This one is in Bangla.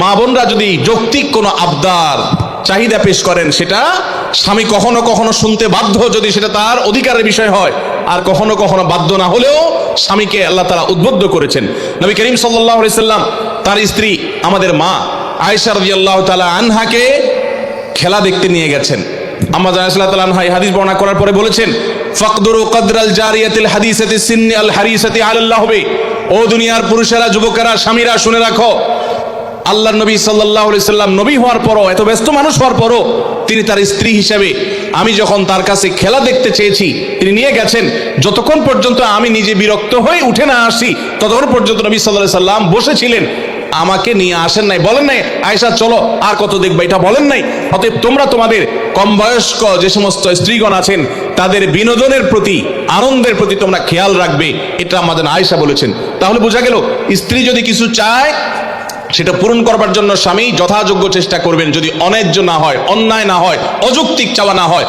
মা বোনরা যদি যৌক্তিক কোনো আবদার, চাহিদা পেশ করেন, সেটা স্বামী কখনো কখনো শুনতে বাধ্য যদি সেটা তার অধিকারের বিষয় হয়, আর কখনো কখনো বাধ্য না হলেও স্বামীকে আল্লাহ তারা উদ্বুদ্ধ করেছেন। নবী করিম সাল্লাহ সাল্লাম, তার স্ত্রী, আমাদের মা আয়েশা রাদিয়াল্লাহু তালা আনহাকে খেলা দেখতে নিয়ে গেছেন। আম্মা জানাইসাল্লাহ তাআলা আনহা এই হাদিস বর্ণনা করার পরে বলেছেন, ফাকদুরু কদরাল জারিয়াতিল হাদিসাতি সিন্নি আল হারিসাতি আলাল্লাহ হবে ও দুনিয়ার পুরুষেরা, যুবকেরা, স্বামীরা শুনে রাখো আল্লাহ নবী সাল্লাহ সাল্লাম নবী হওয়ার পরও, এত ব্যস্ত মানুষ হওয়ার পরও তিনি তার স্ত্রী হিসেবে, আমি যখন তার কাছে খেলা দেখতে চেয়েছি, তিনি নিয়ে গেছেন, যতক্ষণ পর্যন্ত আমি নিজে বিরক্ত হয়ে উঠে না আসি, ততক্ষণ পর্যন্ত নবী সাল্লাহ সাল্লাম বসেছিলেন। আমাকে নিয়ে আসেন নাই, বলেন নাই আয়সা চলো, আর কত দেখবে? এটা বলেন নাই। অতএব তোমরা তোমাদের কম বয়স্ক যে সমস্ত স্ত্রীগণ আছেন, তাদের বিনোদনের প্রতি, আনন্দের প্রতি তোমরা খেয়াল রাখবে, এটা আমাদের আয়সা বলেছেন। তাহলে বোঝা গেল, স্ত্রী যদি কিছু চায় সেটা পূরণ করবার জন্য স্বামী যথাযোগ্য চেষ্টা করবেন যদি অন্যায্য না হয়, অন্যায় না হয়, অযৌক্তিক চাওয়া না হয়।